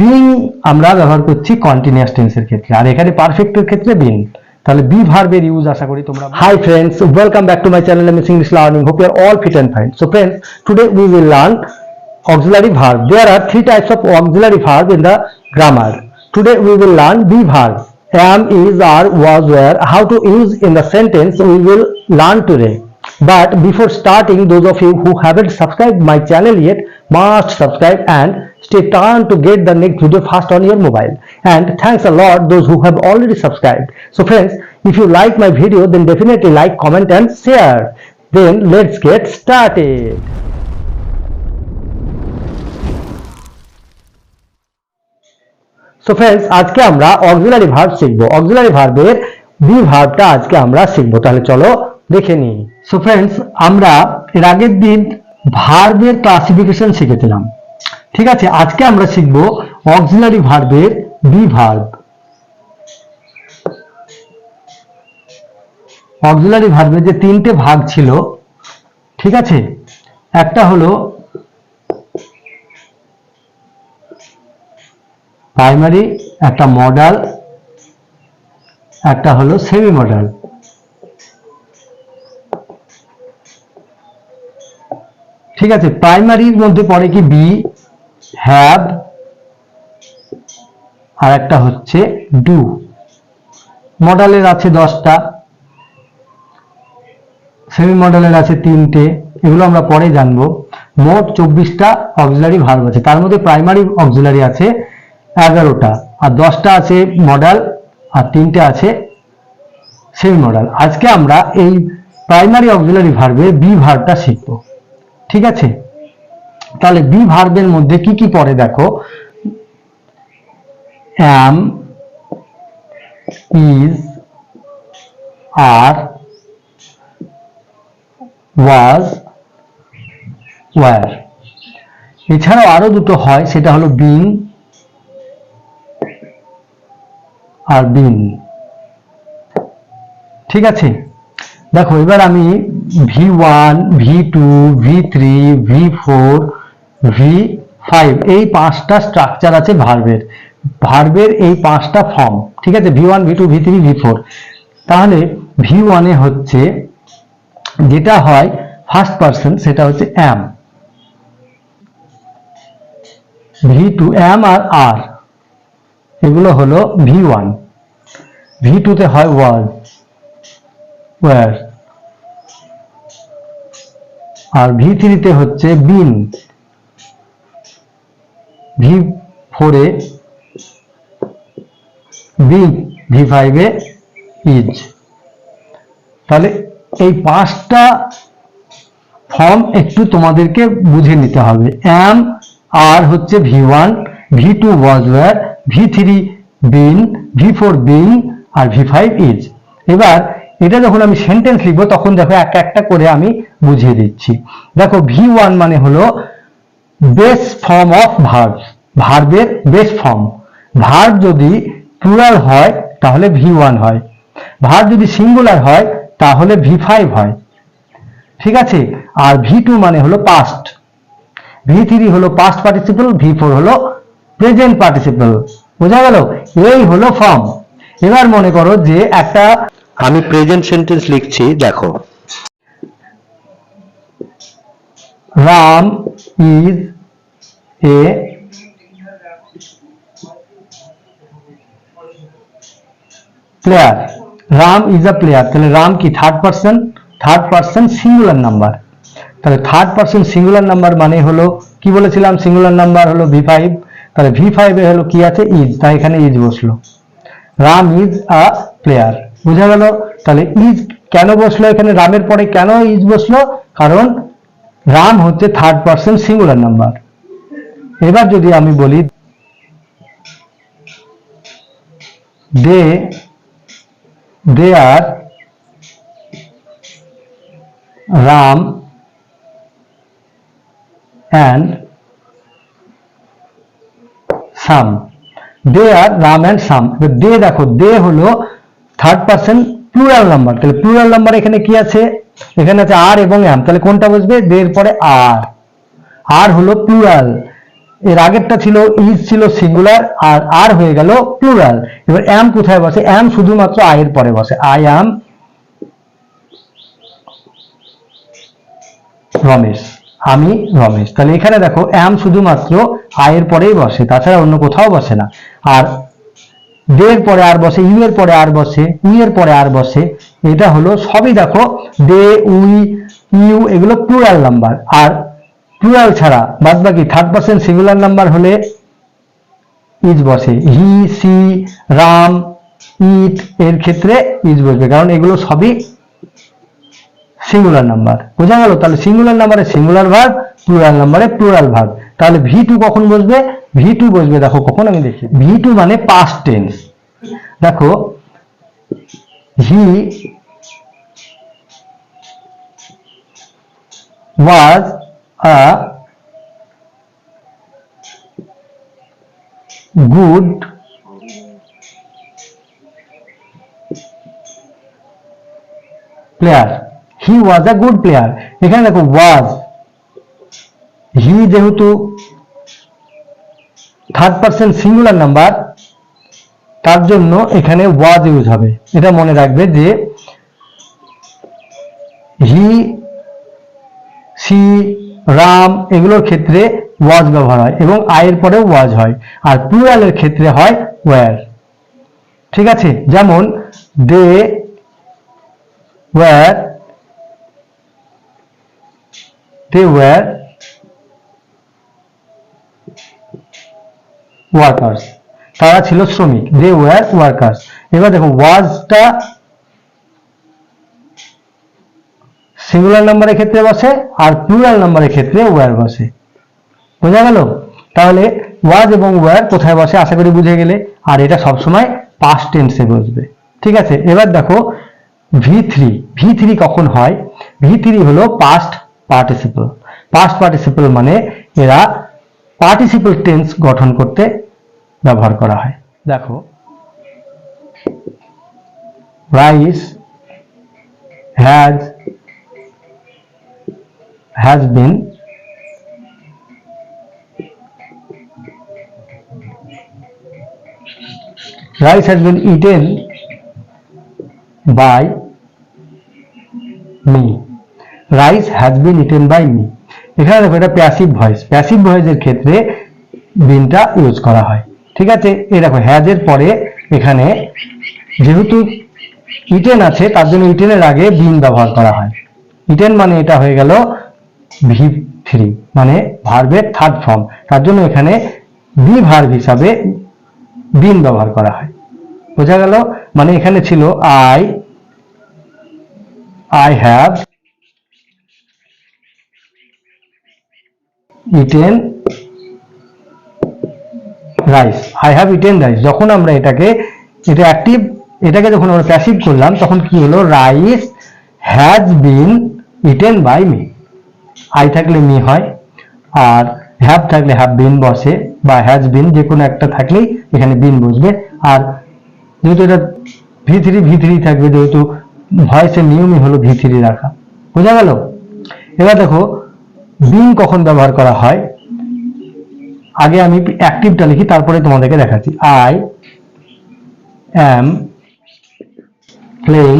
Being আমরা ব্যবহার করছি কন্টিনিউয়াস টেন্সের ক্ষেত্রে আর এখানে পারফেক্টের ক্ষেত্রে বিন তাহলে বি ভার্বের ইউজ আশা করি তোমরা hi friends welcome back to my channel MS English learning hope you are all fit and fine so friends today we will learn auxiliary verb there are three types of auxiliary verb in the grammar today we will learn be verb am is are was were how to use in the sentence we will learn today but before starting those of you who haven't subscribed my channel yet must subscribe and stay tuned to get the next video fast on your mobile and thanks a lot those who have already subscribed so friends if you like my video then definitely like comment and share then let's get started so friends আজকে আমরা auxiliary verb শিখব auxiliary ভার্বের be ভার্বটা আজকে আমরা শিখব তাহলে চলো দেখে নিই সো ফ্রেন্ডস আমরা এর আগের দিন ভার্বের ক্লাসিফিকেশন শিখেছিলাম ঠিক আছে, আজকে আমরা শিখব অক্সিলারি ভার্বের বি ভার্ব অক্সিলারি ভার্বের যে তিনটে ভাগ ছিল, ঠিক আছে? একটা হলো প্রাইমারি একটা মডাল একটা হলো সেমি মডাল ঠিক আছে প্রাইমারির মধ্যে পড়ে কি বি হ্যাভ আর একটা হচ্ছে ডু মডেলের আছে দশটা সেমি মডেলের আছে তিনটে, এগুলো আমরা পরে জানব। মোট চব্বিশটা অক্সিলারি ভার্ব আছে। তার মধ্যে প্রাইমারি অক্সিলারি আছে এগারোটা, আর দশটা আছে মডেল আর তিনটে আছে সেমি মডেল আজকে আমরা এই প্রাইমারি অক্সিলারি ভার্বের বি ভার্বটা শিখব। ঠিক আছে? তাহলে বি ভার্বের মধ্যে কি কি পড়ে দেখো? Am, is, are, was, were. এছাড়াও আরও দুটো হয়, সেটা হলো বিং আর বিন। ঠিক আছে? দেখো, এবার আমি V one, V two, V three, V four V five এই পাঁচটা স্ট্রাকচার আছে ভার্বের ভার্বের এই পাঁচটা ফর্ম ঠিক আছে? V one V two V three V four তাহলে ভি ওয়ানে হচ্ছে যেটা হয় ফার্স্ট পার্সন সেটা হচ্ছে অ্যাম ভি টু অ্যাম আর আর এগুলো হলো ভি ওয়ান ভি টুতে হয় ওয়াজ ওয়ার আর ভি থ্রিতে হচ্ছে বিন ভি ফোরে বি ভি ফাইভে ইজ তাহলে এই পাঁচটা ফর্ম একটু তোমাদেরকে বুঝে নিতে হবে। অ্যাম আর হচ্ছে V one V two was were V three been V four being R V five is এবার এটা যখন আমি সেন্টেন্স লিখব, তখন দেখো এক একটা করে আমি বুঝিয়ে দিচ্ছি। দেখো ভি ওয়ান মানে হলো বেস ফর্ম অফ ভার্ব ভার্বের বেস ফর্ম ভার্ব যদি প্লুরাল হয় তাহলে ভি ওয়ান হয়। ভার্ব যদি সিঙ্গুলার হয় তাহলে ভি ফাইভ হয়। ঠিক আছে? আর ভি টু মানে হলো পাস্ট ভি থ্রি হলো পাস্ট পার্টিসিপল ভি ফোর হলো প্রেজেন্ট পার্টিসিপল বোঝা গেল? এই হলো ফর্ম এবার মনে করো যে একটা আমি প্রেজেন্ট সেন্টেন্স লিখছি দেখো। Ram is a player Ram is a player তাহলে রাম কি third person third person singular number তাহলে থার্ড পার্সন সিঙ্গুলার নাম্বার মানে হলো, কি বলেছিলাম? সিঙ্গুলার নাম্বার হলো ভি ফাইভ তাহলে ভি ফাইভে হলো কি আছে? ইজ তাই এখানে ইজ বসল। রাম ইজ আ প্লেয়ার বোঝা গেল? তাহলে ইজ কেন বসল এখানে? রামের পরে কেন ইজ বসল? কারণ রাম হচ্ছে থার্ড পার্সন সিঙ্গুলার নাম্বার এবার যদি আমি বলি they they are Ram and Sam they are Ram and Sam they দেখো দে হলো থার্ড পার্সন প্লুরাল নাম্বার তাহলে প্লুরাল নাম্বার এখানে কি আছে? এখানে আছে আর এবং অ্যাম তাহলে কোনটা বসবে? দের পরে আর আর হলো প্লুরাল এর আগেরটা ছিল ইজ ছিল সিঙ্গুলার আর আর হয়ে গেল প্লুরাল এবার অ্যাম কোথায় বসে? অ্যাম শুধুমাত্র আয়ের পরে বসে। I am Ramesh. আমি রমেশ। তাহলে এখানে দেখো অ্যাম শুধুমাত্র আয়ের পরেই বসে। তাছাড়া অন্য কোথাও বসে না। আর দে এর পরে আর বসে ইউ এর পরে আর বসে ই এর পরে আর বসে, এটা হলো সবই দেখো দে উই ইউ এগুলো প্লুরাল নাম্বার আর প্লুরাল ছাড়া বাদ বাকি থার্ড পার্সেন্ট সিঙ্গুলার নাম্বার হলে ইজ বসে। হি সি রাম ইট এর ক্ষেত্রে ইজ বসবে। কারণ এগুলো সবই সিঙ্গুলার নাম্বার বোঝা গেল? তাহলে সিঙ্গুলার নাম্বারে সিঙ্গুলার ভার্ব প্লুরাল নাম্বারে প্লুরাল ভার্ব তাহলে ভি টু কখন বসবে? ভি টু বসবে, দেখো কখন আমি দেখি ভি টু মানে পাস্ট টেন্স দেখো he was a good player he was a good player এখানে দেখো ওয়াজ হি যেহেতু থার্ড পার্সন সিঙ্গুলার নাম্বার তার জন্য এখানে ওয়াজ ইউজ হবে। এটা মনে রাখবে যে হি, সি, রাম এগুলোর ক্ষেত্রে ওয়াজ ব্যবহার হয় এবং আয়ের পরেও ওয়াজ হয়। আর প্লুরালের ক্ষেত্রে হয় ওয়ার ঠিক আছে? যেমন, they were they were workers তারা ছিল শ্রমিক। দে ওয়ার ওয়ার্কার্স এবার দেখো ওয়াজটা সিঙ্গুলার নাম্বারের ক্ষেত্রে বসে আর প্লুরাল নাম্বারের ক্ষেত্রে ওয়ার বসে। বোঝা গেল? তাহলে ওয়াজ এবং ওয়ার কোথায় বসে? আশা করি বুঝে গেলে। আর এটা সবসময় পাস্ট টেন্সে বসবে। ঠিক আছে? এবার দেখো ভি থ্রি ভি থ্রি কখন হয়? ভি থ্রি হলো পাস্ট পার্টিসিপল পাস্ট পার্টিসিপল মানে এরা পার্টিসিপল টেন্স গঠন করতে ব্যবহার করা হয়। দেখো। Rice has has been rice has been eaten by me rice has been eaten by me এখানে দেখো এটা প্যাসিভ ভয়েস প্যাসিভ ভয়েসের ক্ষেত্রে বিনটা ইউজ করা হয়। ঠিক আছে? এই দেখো হ্যাজ এর পরে এখানে যেহেতু ইটেন আছে, তার জন্য ইটেনের আগে বিন ব্যবহার করা হয়। ইটেন মানে এটা হয়ে গেল ভি থ্রি মানে ভার্বের থার্ড ফর্ম তার জন্য এখানে বি ভার্ব হিসাবে বিন ব্যবহার করা হয়। বোঝা গেল? মানে এখানে ছিল I I have eaten rice I have eaten rice যখন আমরা এটাকে, এটা অ্যাক্টিভ এটাকে যখন আমরা প্যাসিভ করলাম, তখন কি হলো? Rice has been eaten by me I থাকলে মি হয়, আর হ্যাভ থাকলে হ্যাভ বিন বসে, বা হ্যাজ বিন যে কোনো একটা থাকলেই এখানে বিন বসবে। আর যেহেতু এটা ভি থ্রি ভি থ্রি থাকবে, যেহেতু ভয়েসের নিয়মই হলো ভি থ্রি রাখা। বোঝা গেল? এবার দেখো বিন কখন ব্যবহার করা হয়? আগে আমি অ্যাক্টিভটা লিখি, তারপরে তোমাদেরকে দেখাচ্ছি। I am playing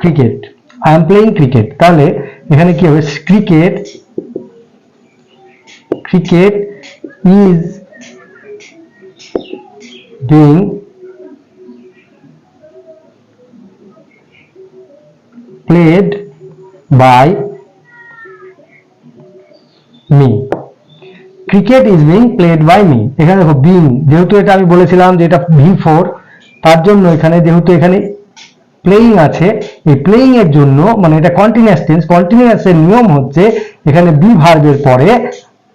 cricket I am playing cricket তাহলে এখানে কি হবে? Cricket cricket is being played by me cricket is being played by me এখানে দেখো বিং যেহেতু এটা আমি বলেছিলাম যে এটা ভি তার জন্য এখানে যেহেতু এখানে প্লেইং আছে, এই প্লেইং এর জন্য মানে এটা কন্টিনিউয়াস টেন্স কন্টিনিউয়াস এর নিয়ম হচ্ছে এখানে বি ভার্বের পরে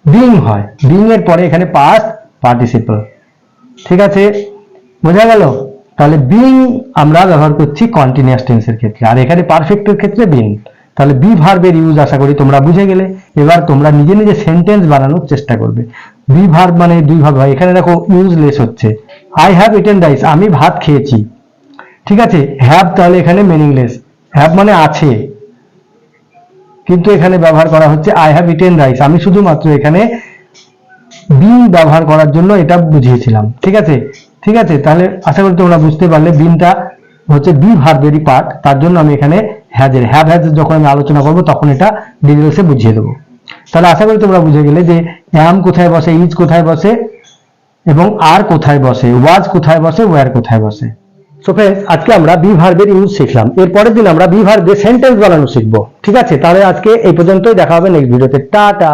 বিং হয়। বিং এর পরে এখানে পাস্ট পার্টিসিপল ঠিক আছে? বোঝা গেল? তাহলে বিং আমরা ব্যবহার করছি কন্টিনিউয়াস টেন্সের ক্ষেত্রে। আর এখানে পারফেক্টের ক্ষেত্রে বিং তাহলে বি ভার্বের ইউজ আশা করি তোমরা বুঝে গেলে। এবার তোমরা নিজে নিজে সেন্টেন্স বানানোর চেষ্টা করবে। বি ভার্ব মানে দুই ভাবে হয়। এখানে দেখো ইউজলেস হচ্ছে। আই হ্যাভ ইটেন রাইস আমি ভাত খেয়েছি। ঠিক আছে? হ্যাভ তাহলে এখানে মিনিংলেস হ্যাভ মানে আছে। কিন্তু এখানে ব্যবহার করা হচ্ছে আই হ্যাভ ইটেন রাইস আমি শুধুমাত্র এখানে বিন ব্যবহার করার জন্য এটা বুঝিয়েছিলাম। ঠিক আছে? ঠিক আছে? তাহলে আশা করি তোমরা বুঝতে পারলে বিনটা হচ্ছে বি ভার্বেরই পার্ট তার জন্য আমি এখানে হ্যাজের হ্যাভ হ্যাজ যখন আমি আলোচনা করব, তখন এটা ডিটেলসে বুঝিয়ে দেবো। তাহলে আশা করি তোমরা বুঝে গেলে যে অ্যাম কোথায় বসে ইজ কোথায় বসে, এবং আর কোথায় বসে ওয়াজ কোথায় বসে ওয়ার কোথায় বসে। সো ফ্রেন্ডস আজকে আমরা বি ভার্বের ইউজ শিখলাম। এরপরের দিন আমরা বি ভার্বের সেন্টেন্স বানানো শিখব। ঠিক আছে? তাহলে আজকে এই পর্যন্তই, দেখা হবে নেক্সট ভিডিওতে টাটা!